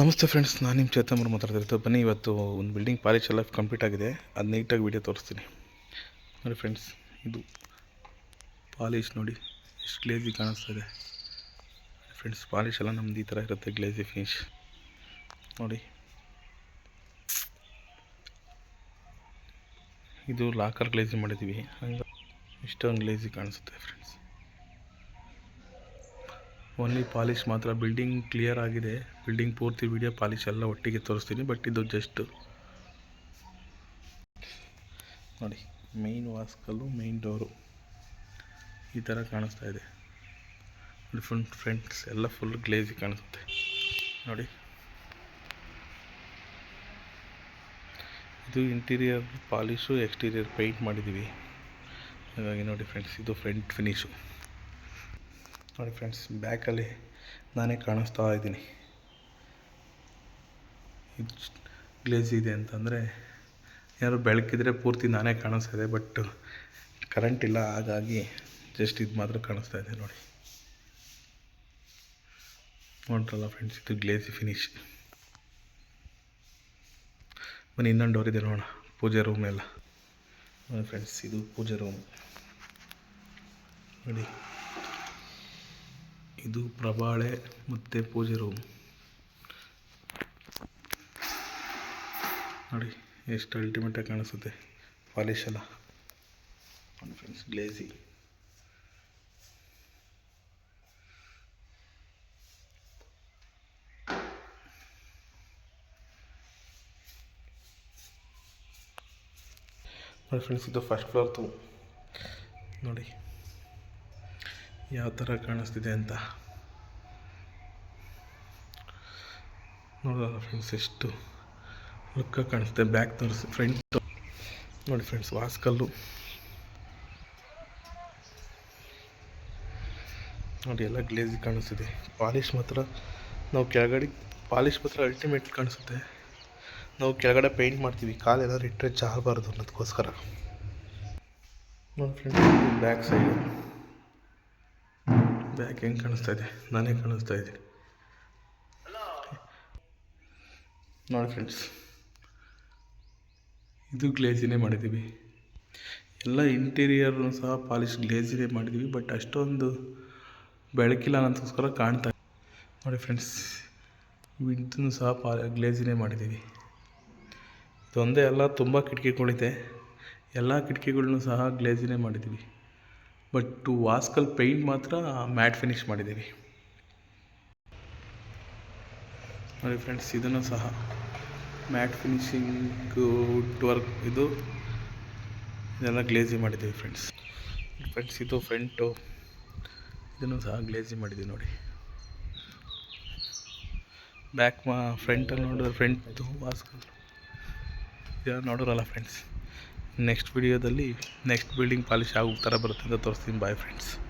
ನಮಸ್ತೆ ಫ್ರೆಂಡ್ಸ್ ನಾನು ನಿಮ್ಮ ಚೇತಂಬರ್ ಮಾತಾಡ್ತಿರ್ತೀವಿ ಬನ್ನಿ, ಇವತ್ತು ಒಂದು ಬಿಲ್ಡಿಂಗ್ ಪಾಲಿಶ್ ಎಲ್ಲ ಕಂಪ್ಲೀಟ್ ಆಗಿದೆ. ಅದು ನೀಟಾಗಿ ವಿಡಿಯೋ ತೋರಿಸ್ತೀನಿ. ನೋಡಿ ಫ್ರೆಂಡ್ಸ್ ಇದು ಪಾಲಿಶ್ ನೋಡಿ, ಎಷ್ಟು ಗ್ಲೇಜಿ ಕಾಣಿಸ್ತಾ ಇದೆ. ಫ್ರೆಂಡ್ಸ್ ಪಾಲಿಶ್ ಎಲ್ಲ ನಮ್ದು ಈ ಥರ ಇರುತ್ತೆ ಗ್ಲೇಜಿ ಫಿನಿಶ್ ನೋಡಿ. ಇದು ಲಾಕರ್ ಗ್ಲೇಜಿ ಮಾಡಿದ್ದೀವಿ ಹಂಗೆ ಇಷ್ಟೊಂದು ಗ್ಲೇಜಿ ಕಾಣಿಸುತ್ತೆ ಫ್ರೆಂಡ್ಸ್ ಓನ್ಲಿ ಪಾಲಿಶ್ ಮಾತ್ರ. ಬಿಲ್ಡಿಂಗ್ ಕ್ಲಿಯರ್ ಆಗಿದೆ. ಬಿಲ್ಡಿಂಗ್ ಪೂರ್ತಿ ವಿಡಿಯೋ ಪಾಲಿಶ್ ಎಲ್ಲ ಒಟ್ಟಿಗೆ ತೋರಿಸ್ತೀನಿ ಬಟ್ ಇದು ಜಸ್ಟ್ ನೋಡಿ ಮೈನ್ ವಾಸ್ಕಲ್ಲು ಮೈನ್ ಡೋರು ಈ ಥರ ಕಾಣಿಸ್ತಾ ಇದೆ. ಫುಲ್ ಫ್ರೆಂಡ್ಸ್ ಎಲ್ಲ ಫುಲ್ ಗ್ಲೇಜಿ ಕಾಣಿಸುತ್ತೆ. ನೋಡಿ. ಇದು ಇಂಟೀರಿಯರ್ ಪಾಲಿಶು ಎಕ್ಸ್ಟೀರಿಯರ್ ಪೇಂಟ್ ಮಾಡಿದ್ದೀವಿ. ಹಾಗಾಗಿ ನೋಡಿ ಫ್ರೆಂಡ್ಸ್ ಇದು ಫ್ರಂಟ್ ಫಿನಿಶು ನೋಡಿ ಫ್ರೆಂಡ್ಸ್, ಬ್ಯಾಕಲ್ಲಿ ನಾನೇ ಕಾಣಿಸ್ತಾ ಇದ್ದೀನಿ. ಇದು ಗ್ಲೇಜ್ ಇದೆ ಅಂತಂದರೆ ಏನಾದ್ರು ಬೆಳಕಿದ್ರೆ ಪೂರ್ತಿ ನಾನೇ ಕಾಣಿಸ್ತಾ ಇದೆ ಬಟ್ ಕರೆಂಟ್ ಇಲ್ಲ, ಹಾಗಾಗಿ ಜಸ್ಟ್ ಇದು ಮಾತ್ರ ಕಾಣಿಸ್ತಾ ಇದೆ ನೋಡಿ. ನೋಡ್ರಲ್ಲ ಫ್ರೆಂಡ್ಸ್, ಇದು ಗ್ಲೇಸಿ ಫಿನಿಶ್ ಬನ್ನಿ, ಇನ್ನೊಂದು ಡೋರ್ ಇದೆ ನೋಡೋಣ, ಪೂಜೆ ರೂಮ್ ಎಲ್ಲ. ನೋಡಿ ಫ್ರೆಂಡ್ಸ್, ಇದು ಪೂಜೆ ರೂಮ್ ನೋಡಿ. ಇದು ಪ್ರಭಾಳೆ ಮತ್ತು ಪೂಜೆ ರೂಮ್ ನೋಡಿ, ಎಷ್ಟು ಅಲ್ಟಿಮೇಟಾಗಿ ಕಾಣಿಸುತ್ತೆ. ಪಾಲಿಶ್ ಎಲ್ಲ ಫ್ರೆಂಡ್ಸ್ ಗ್ಲೇಸಿ ನೋಡಿ ಫ್ರೆಂಡ್ಸ್ ಇದು ಫಸ್ಟ್ ಫ್ಲೋರ್ ನೋಡಿ. ಯಾವ ಥರ ಕಾಣಿಸ್ತಿದೆ ಅಂತ. ನೋಡೋಣ ಫ್ರೆಂಡ್ಸ್ ಎಷ್ಟು ಲುಕ್ಕಾಗಿ ಕಾಣಿಸುತ್ತೆ ಬ್ಯಾಕ್ ತೋರಿಸಿ ಫ್ರಂಟ್ ನೋಡಿ ಫ್ರೆಂಡ್ಸ್ ವಾಸ್ಕಲ್ಲು. ನೋಡಿ, ಎಲ್ಲ ಗ್ಲೇಜಿ ಕಾಣಿಸ್ತಿದೆ. ಪಾಲಿಶ್ ಮಾತ್ರ, ನಾವು ಕೆಳಗಡೆ ಪಾಲಿಶ್ ಮಾತ್ರ ಅಲ್ಟಿಮೇಟ್ ಕಾಣಿಸುತ್ತೆ. ನಾವು ಕೆಳಗಡೆ ಪೇಂಟ್ ಮಾಡ್ತೀವಿ. ಕಾಲೆಲ್ಲ ಇಟ್ಟರೆ ಜಾರಬಾರ್ದು ಅನ್ನೋದಕ್ಕೋಸ್ಕರ ನೋಡಿ ಫ್ರೆಂಡ್ಸ್ ಬ್ಯಾಕ್ ಸೈಡು ಬ್ಯಾಕ್ ಹೆಂಗೆ ಕಾಣಿಸ್ತಾ ಇದೆ? ನಾನೇ ಕಾಣಿಸ್ತಾ ಇದ್ದೀನಿ. ನೋಡಿ ಫ್ರೆಂಡ್ಸ್ ಇದು ಗ್ಲೇಜಿನೇ ಮಾಡಿದ್ದೀವಿ. ಎಲ್ಲ ಇಂಟೀರಿಯರ್ನು ಸಹ ಪಾಲಿಶ್ ಗ್ಲೇಜಿನೇ ಮಾಡಿದ್ದೀವಿ ಬಟ್ ಅಷ್ಟೊಂದು ಬೆಳಕಿಲ್ಲ ಅನ್ನೋದಕ್ಕೋಸ್ಕರ ಕಾಣ್ತಾ ನೋಡಿ ಫ್ರೆಂಡ್ಸ್ ಇದನ್ನು ಸಹ ಪಾ ಗ್ಲೇಜಿನೇ ಮಾಡಿದ್ದೀವಿ. ಇದೊಂದೇ ಅಲ್ಲ, ತುಂಬ ಕಿಟಕಿಗಳಿದೆ. ಎಲ್ಲ ಕಿಟಕಿಗಳ್ನು ಸಹ ಗ್ಲೇಜಿನೇ ಮಾಡಿದ್ದೀವಿ. ಬಟ್ ವಾಸ್ಕಲ್ ಪೇಂಟ್ ಮಾತ್ರ ಮ್ಯಾಟ್ ಫಿನಿಶ್ ಮಾಡಿದ್ದೀವಿ. ನೋಡಿ ಫ್ರೆಂಡ್ಸ್ ಇದನ್ನು ಸಹ ಮ್ಯಾಟ್ ಫಿನಿಶಿಂಗ್ ವುಡ್ ವರ್ಕ್ ಇದು ಇದೆಲ್ಲ ಗ್ಲೇಜಿ ಮಾಡಿದ್ದೀವಿ ಫ್ರೆಂಡ್ಸ್ ಫ್ರೆಂಡ್ಸ್ ಇದು ಫ್ರಂಟು ಇದನ್ನು ಸಹ ಗ್ಲೇಜಿ ಮಾಡಿದ್ದೀವಿ ನೋಡಿ. ಬ್ಯಾಕ್ ಮಾ ಫ್ರಂಟಲ್ಲಿ ನೋಡಿದ್ರೆ ಫ್ರಂಟ್ದು ವಾಸ್ಕಲ್ ಇದೆಲ್ಲ ನೋಡೋರಲ್ಲ ಫ್ರೆಂಡ್ಸ್ ನೆಕ್ಸ್ಟ್ ವಿಡಿಯೋದಲ್ಲಿ ನೆಕ್ಸ್ಟ್ ಬಿಲ್ಡಿಂಗ್ ಪಾಲಿಶ್ ಆಗೋ ಥರ ಬರುತ್ತೆ ಅಂತ ತೋರಿಸ್ತೀನಿ. Bye friends